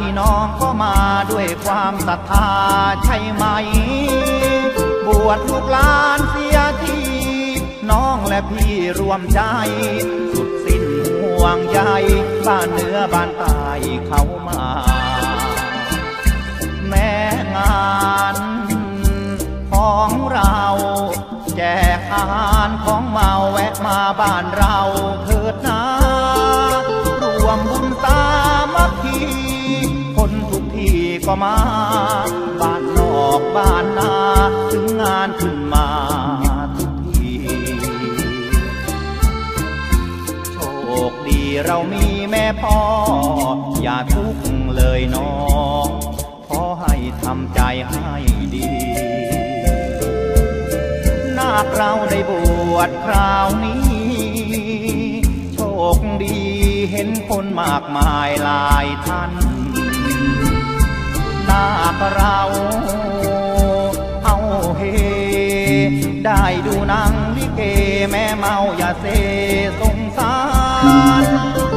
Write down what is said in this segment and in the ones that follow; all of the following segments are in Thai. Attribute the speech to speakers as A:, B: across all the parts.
A: พี่น้องก็มาด้วยความศรัทธาใช่ไหม บวชลูกหลานเสียที น้องและพี่รวมใจ สุดสิ้นห่วงใยบ้านเนื้อบ้านใต้เขามา แม้งานของเราแจกอาหารของเมาแวะมาบ้านเราเถิดนะ ก็มา บ้านนอกบ้านนา ถึงงานขึ้นมาทุกทีโชคดีเรามีแม่พ่อ อย่าทุกข์เลยน้องขอให้ทำใจให้ดีนาคเราได้บวชคราวนี้ โชคดีเห็นคนมากมายหลายท่านาคเรา เอาเฮ ได้ดูหนังลิเกแม่เมาอย่าเซสงสาร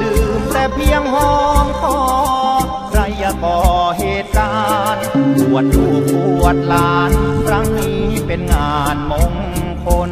A: ดื่มแต่เพียงหอมคอใครอย่าก่อเหตุการณ์ปวดลูกปวดหลาน ครั้งนี้เป็นงานมงคล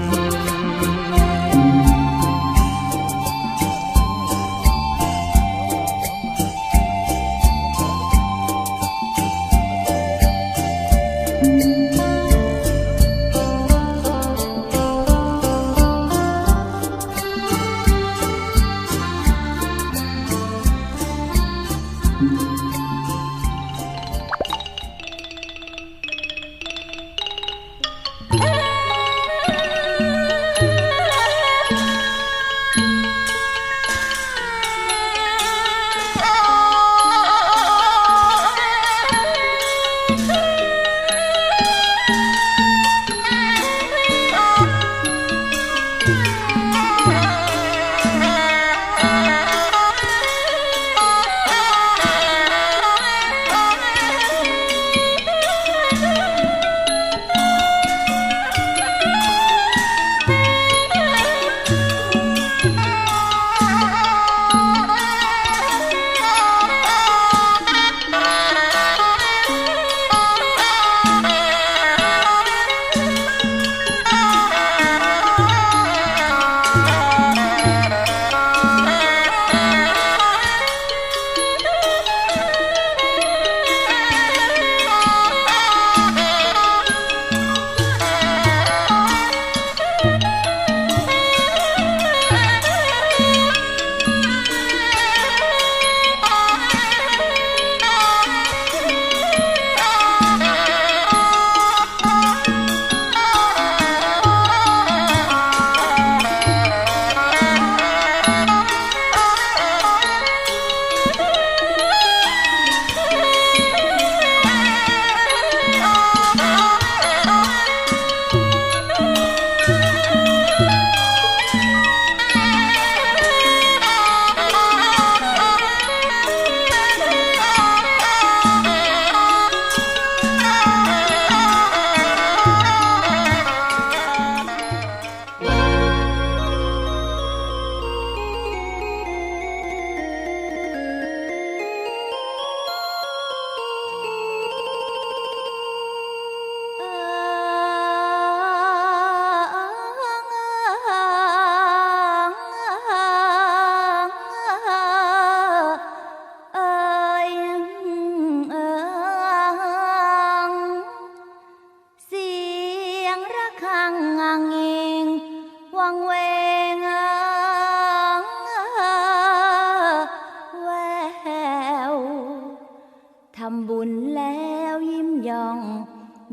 A: ำ
B: บุญแล้วยิ้มย่อง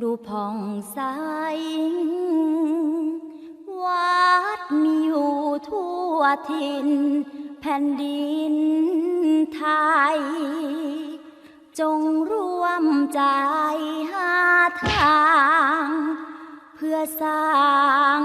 B: ดูผ่องใส วัดมีอยู่ทั่วถิ่นแผ่นดินไทย จงร่วมใจหาทาง เพื่อสร้าง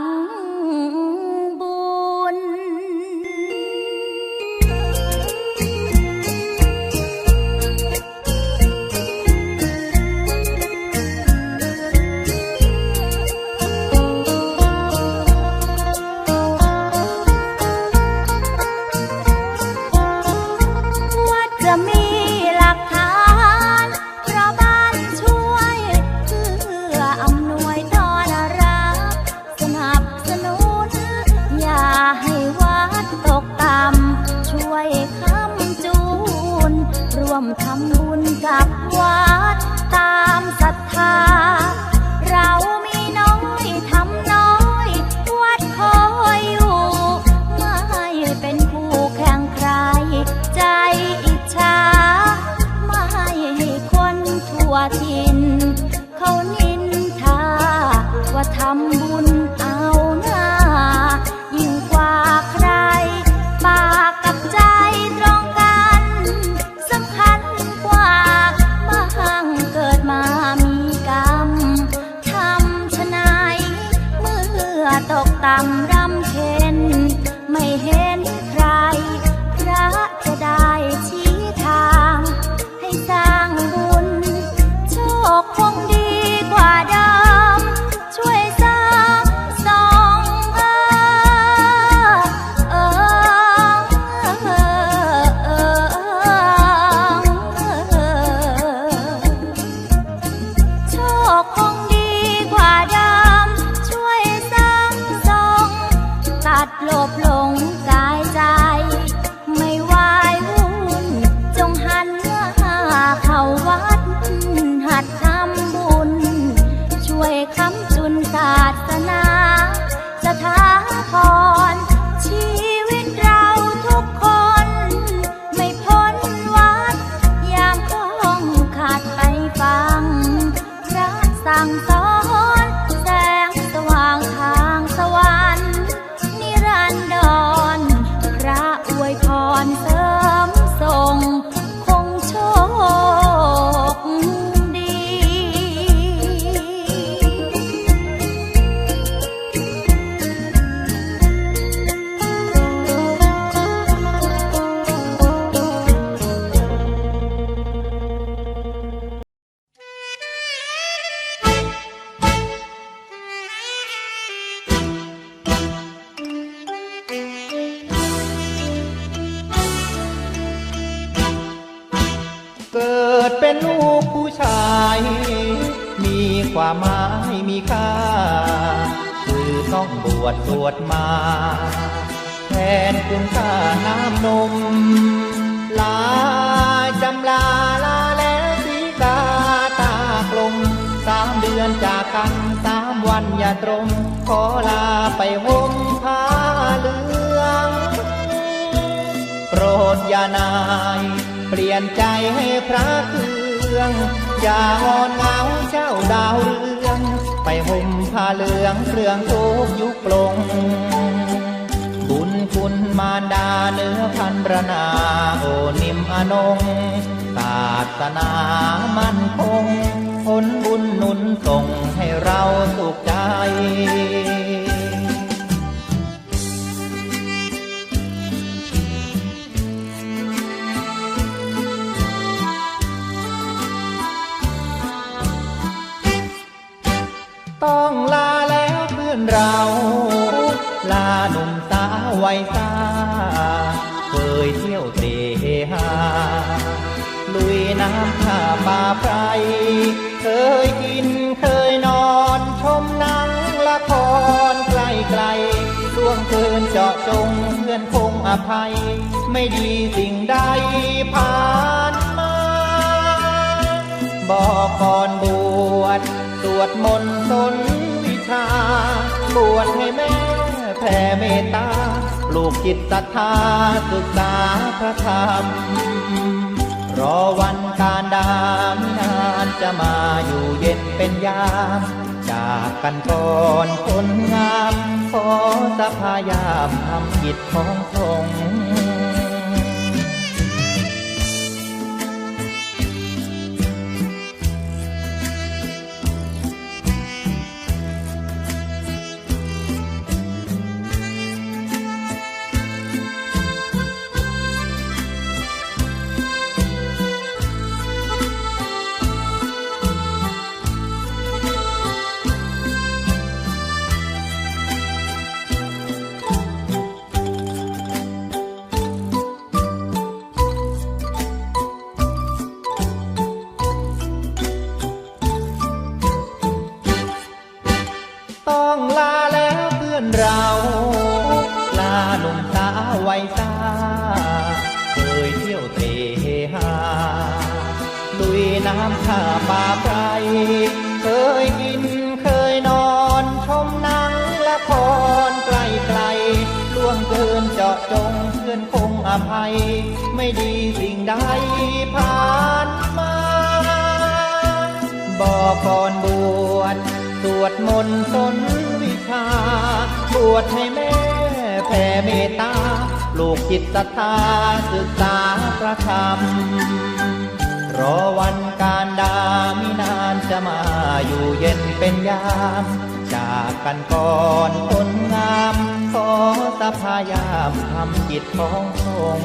B: ความหมายมีค่า คือ
A: ต้องบวชสวดมา แทนคุณค่าน้ำนม ลาจำลาลาแล้วสีกาตากลมสามเดือนจากกันสามวันอย่าตรงขอลาไปห่มผ้าเหลือง โปรดอย่านาย เปลี่ยนใจให้พระเครื่อง อย่างอนเงาเจ้าดาวเรือง ไปห่มผ้าเหลืองเครื่องทุกยุคลง บุญคุณมารดาเนื้อพันประนาโอนิมอนงศาสนามั่นคงผลบุญนุนส่งให้เราสุขใจ ป่าไพรเคยกินเคยนอนชมหนังละครไกลไกลล่วงเกินเจาะจงเพื่อนคงอภัย ไม่ดีสิ่งใดผ่านมา บอกก่อนบวชสวดมนต์สนวิชา บวชให้แม่แผ่เมตตาปลูกจิตศรัทธาศึกษาพระธรรมรอวัน การดามนานจะมาอยู่เย็นเป็นยาม จากกันก่อนคนงาม ขอสภายามทำกิจของสงฆ์ต้อ เราลาหนุ่มสาววัยสาเคยเที่ยวเตะหาลุยน้ำท่าป่าไพรเคยกินเคยนอนชมหนังละครไกลไกลล่วงเกินเจาะจงเพื่อนคงอภัย ไม่ดีสิ่งใดผ่านมาบอกก่อนบวชสวดมนต์สนวิชา วดให้แม่แผ่เมตตาปลูกจิตศรัทธาศึกษาพระธรรม รอวันการดามินานจะมาอยู่เย็นเป็นยามจจากกันก่อนคนงาม ขอสภายามทำจิตของทรง